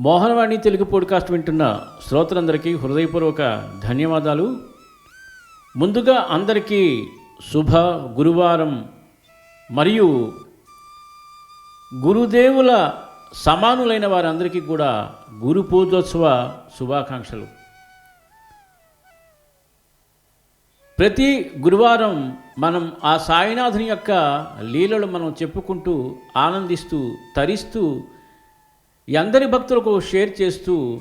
Mohanavani Telugu podcast వింటున్న శ్రోతలందరికీ హృదయపూర్వక ధన్యవాదాలు. ముందుగా అందరికీ శుభ గురువారం మరియు గురుదేవుల సమానులైన వారందరికీ కూడా గురు పూజోత్సవ శుభాకాంక్షలు. ప్రతి గురువారం మనం ఆ సాయినాథుని యొక్క లీలలు మనం చెప్పుకుంటూ ఆనందిస్తూ తరిస్తూ ఎందరి అందరి భక్తులకు షేర్ చేస్తూ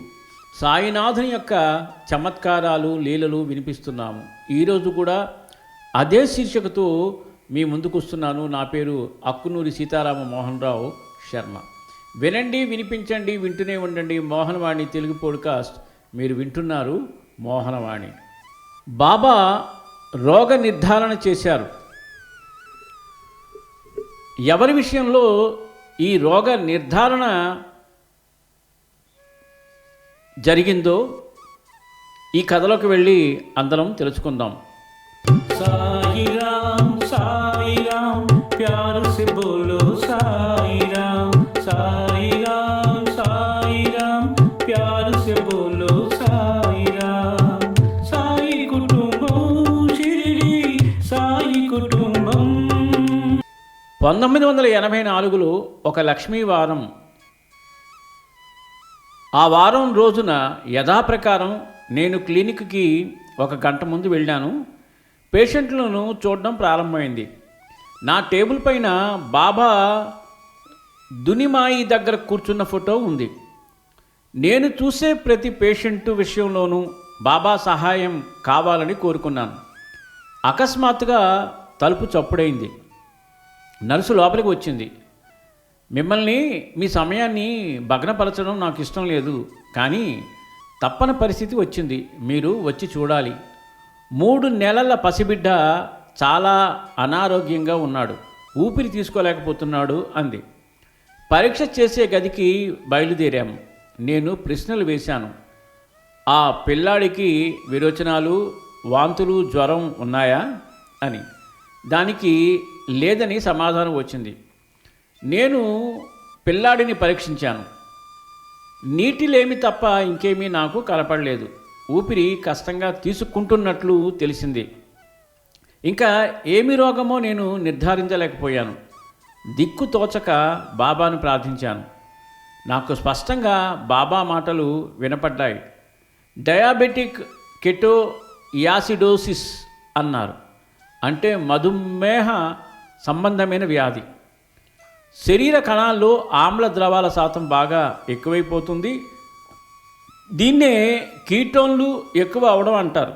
సాయినాథుని యొక్క చమత్కారాలు లీలలు వినిపిస్తున్నాము. ఈరోజు కూడా అదే శీర్షికతో మీ ముందుకు వస్తున్నాను. నా పేరు అక్కునూరి సీతారామ మోహన్ రావు శర్మ. వినండి వినిపించండి వింటూనే ఉండండి. మోహనవాణి తెలుగు పోడ్కాస్ట్. మీరు వింటున్నారు మోహనవాణి. బాబా రోగ నిర్ధారణ చేశారు. ఎవరి విషయంలో ఈ రోగ నిర్ధారణ జరిగిందో ఈ కథలోకి వెళ్ళి అందరం తెలుసుకుందాం. సాయి కుటుంబం సాయి కుటుంబం. పంతొమ్మిది వందల ఎనభై నాలుగులో ఒక లక్ష్మీవారం ఆ వారం రోజున యథాప్రకారం నేను క్లినిక్కి ఒక గంట ముందు వెళ్ళాను. పేషెంట్లను చూడడం ప్రారంభమైంది. నా టేబుల్ పైన బాబా దునిమాయి దగ్గర కూర్చున్న ఫోటో ఉంది. నేను చూసే ప్రతి పేషెంట్ విషయంలోనూ బాబా సహాయం కావాలని కోరుకున్నాను. అకస్మాత్తుగా తలుపు చప్పుడైంది. నర్సు లోపలికి వచ్చింది. మిమ్మల్ని మీ సమయాన్ని భగ్నపరచడం నాకు ఇష్టం లేదు. కానీ తప్పని పరిస్థితి వచ్చింది. మీరు వచ్చి చూడాలి. మూడు నెలల పసిబిడ్డ చాలా అనారోగ్యంగా ఉన్నాడు. ఊపిరి తీసుకోలేకపోతున్నాడు అంది. పరీక్ష చేసే గదికి బయలుదేరాము నేను ప్రశ్నలు వేశాను. ఆ పిల్లాడికి విరోచనాలు వాంతులు జ్వరం ఉన్నాయా? అని. దానికి లేదని సమాధానం వచ్చింది. నేను పిల్లాడిని పరీక్షించాను. నీటిలేమి తప్ప ఇంకేమీ నాకు కలపడలేదు ఊపిరి కష్టంగా తీసుకుంటున్నట్లు తెలిసింది. ఇంకా ఏమి రోగమో నేను నిర్ధారించలేకపోయాను. దిక్కు తోచక బాబాను ప్రార్థించాను. నాకు స్పష్టంగా బాబా మాటలు వినపడ్డాయి. డయాబెటిక్ కెటో యాసిడోసిస్ అన్నారు. అంటే మధుమేహ సంబంధమైన వ్యాధి. శరీర కణాల్లో ఆమ్ల ద్రవాల శాతం బాగా ఎక్కువైపోతుంది. దీన్నే కీటోన్లు ఎక్కువ అవడం అంటారు.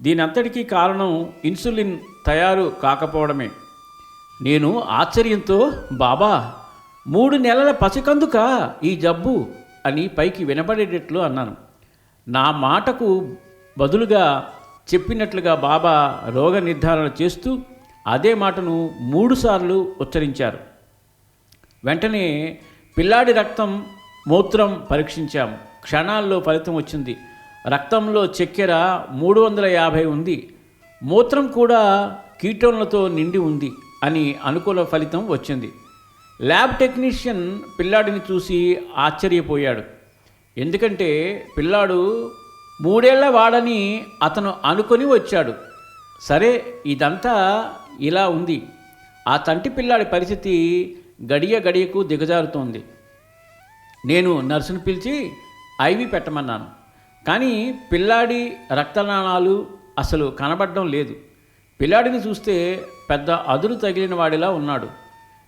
దీని అంతటికీ కారణం ఇన్సులిన్ తయారు కాకపోవడమే. నేను ఆశ్చర్యంతో బాబా మూడు నెలల పసికందుక ఈ జబ్బు అని పైకి వినపడేటట్లు అన్నాను. నా మాటకు బదులుగా చెప్పినట్లుగా బాబా రోగ నిర్ధారణ చేస్తూ అదే మాటను మూడుసార్లు ఉచ్చరించారు. వెంటనే పిల్లాడి రక్తం మూత్రం పరీక్షించాం క్షణాల్లో ఫలితం వచ్చింది. రక్తంలో చక్కెర మూడు వందల యాభై ఉంది. మూత్రం కూడా కీటోన్లతో నిండి ఉంది అని అనుకూల ఫలితం వచ్చింది. ల్యాబ్ టెక్నీషియన్ పిల్లాడిని చూసి ఆశ్చర్యపోయాడు. ఎందుకంటే పిల్లాడు మూడేళ్ళ వాడని అతను అనుకొని వచ్చాడు. సరే ఇదంతా ఇలా ఉంది. ఆ తంటి పిల్లాడి పరిస్థితి గడియ గడియకు దిగజారుతోంది. నేను నర్సును పిలిచి ఐవి పెట్టమన్నాను. కానీ పిల్లాడి రక్తనాళాలు అసలు కనబడడం లేదు. పిల్లాడిని చూస్తే పెద్ద అదురు తగిలిన వాడిలా ఉన్నాడు.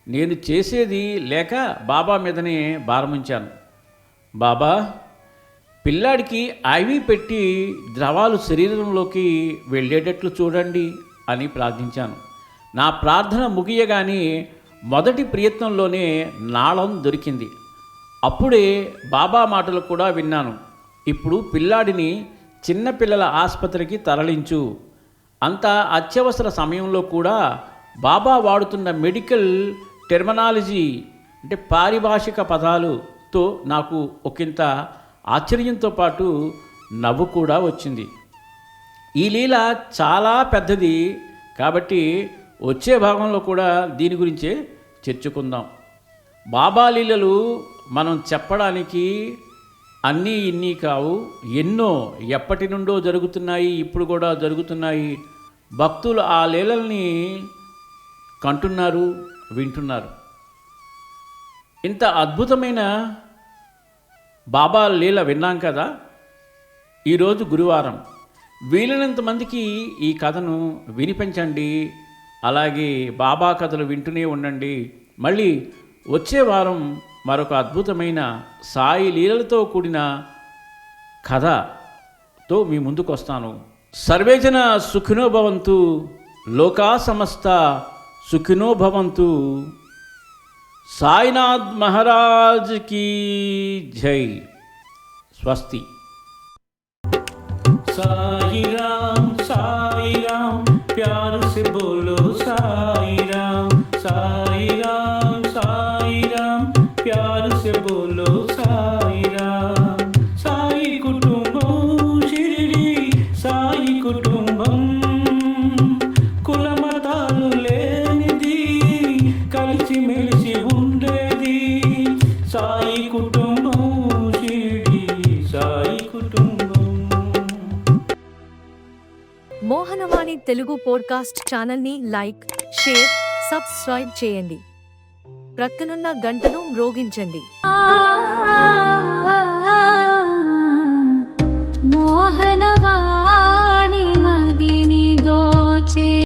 నేను చేసేది లేక బాబా మీదనే భారముంచాను. బాబా పిల్లాడికి ఐవి పెట్టి ద్రవాలు శరీరంలోకి వెళ్ళేటట్లు చూడండి అని ప్రార్థించాను. నా ప్రార్థన ముగియగానే మొదటి ప్రయత్నంలోనే నాళం దొరికింది. అప్పుడే బాబా మాటలు కూడా విన్నాను. ఇప్పుడు పిల్లాడిని చిన్నపిల్లల ఆసుపత్రికి తరలించు. అంత అత్యవసర సమయంలో కూడా బాబా వాడుతున్న మెడికల్ టెర్మినాలజీ అంటే పారిభాషిక పదాలుతో నాకు ఒకంత ఆశ్చర్యంతో పాటు నవ్వు కూడా వచ్చింది. ఈ లీల చాలా పెద్దది కాబట్టి వచ్చే భాగంలో కూడా దీని గురించే చర్చుకుందాం. బాబా లీలలు మనం చెప్పడానికి అన్నీ ఇన్ని కావు. ఎన్నో ఎప్పటి నుండో జరుగుతున్నాయి ఇప్పుడు కూడా జరుగుతున్నాయి. భక్తులు ఆ లీలల్ని కంటున్నారు వింటున్నారు. ఇంత అద్భుతమైన బాబా లీల విన్నాం కదా? ఈరోజు గురువారం. వీలైనంత మందికి ఈ కథను వినిపించండి. అలాగే బాబా కథలు వింటూనే ఉండండి. మళ్ళీ వచ్చే వారం మరొక అద్భుతమైన సాయి లీలలతో కూడిన కథతో మీ ముందుకు వస్తాను సర్వేజన సుఖినోభవంతు లోకా సమస్త సుఖినోభవంతు సాయినాథ్ మహారాజ్ కీ జై. స్వస్తి. సాయిరామ్ సాయి కుటుంబం సాయి కుటుంబం. కులమతాలు సాయి కుటుంబం సాయి కుటుంబం. మోహనవాణి తెలుగు పోడ్కాస్ట్ ఛానల్ని లైక్ షేర్ సబ్స్క్రైబ్ చేయండి. ప్రక్కనున్న గంటను మ్రోగించండి. മോഹനവാ.